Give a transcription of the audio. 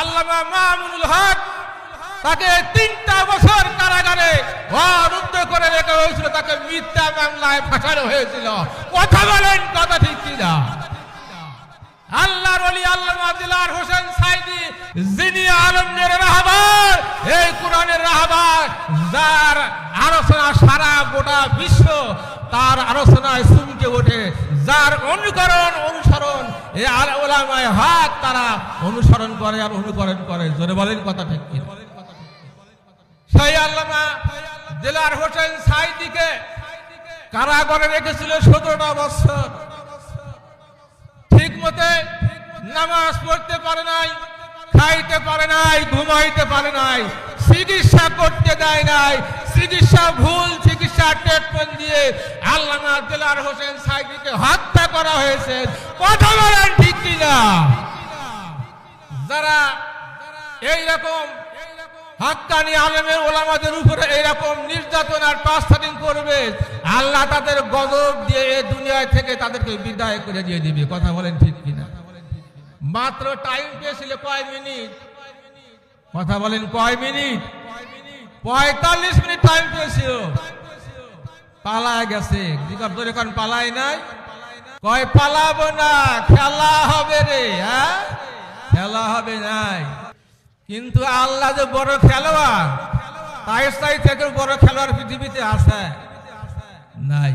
আল্লামা মামুনুল হক তাকে তিনটা বছর কারাগারে অরুদ্ধ করে রেখে হয়েছিল, তাকে মিথ্যা মামলায় ফাঁসানো হয়েছিল। কথা বলেন, কথা ঠিক কিনা? আল্লাহর ওলি আল্লামা দিলার হোসেন সাইদি, যিনি আলমের রাহবার, এই কোরআনের রাহবার, যার আলোচনা সারা গোটা বিশ্ব, তার আলোচনায় চুমকে ওঠে। যার অনুকরণ, অনুসরণ এই আর ওলামায় হাত তারা অনুসরণ করে আর অনুকরণ করে। জোরে বলেন কথা ঠিক কিনা? সেই আল্লামা দিলার হোসেন সাইদিকে কারাগারে রেখেছিল সতেরোটা বছর। ঠিক মতে নামাজ পড়তে পারে নাই, খাইতে পারে নাই, ঘুমাইতে পারে নাই, চিকিৎসা করতে দেয় নাই, চিকিৎসা ভুল চিকিৎসা ট্রিটমেন্ট দিয়ে আল্লামা কথা বলেন ঠিক কিনা? যারা এই রকম হাক্কানি আলেমের ওলামাদের উপরে এইরকম নির্যাতন আর টাস্টারিং করবে, আল্লাহ তাদের গজব দিয়ে এই দুনিয়ায় থেকে তাদেরকে বিদায় করে দিয়ে দিবে। কথা বলেন ঠিক কিনা? মাত্র টাইম পেয়েছিল কয় মিনিট? কথা বলেন কয় মিনিট? পঁয়তাল্লিশ মিনিট টাইম পেয়েছিল। পালায় গেছে। এখন পালাই নাই? কয়, পালাবো না, খেলা হবে রে হ্যাঁ? খেলা হবে নাই। কিন্তু আল্লাহ যে বড় খেলোয়াড় তাই তাই থেকে বড় খেলোয়াড় পৃথিবীতে আসে নাই।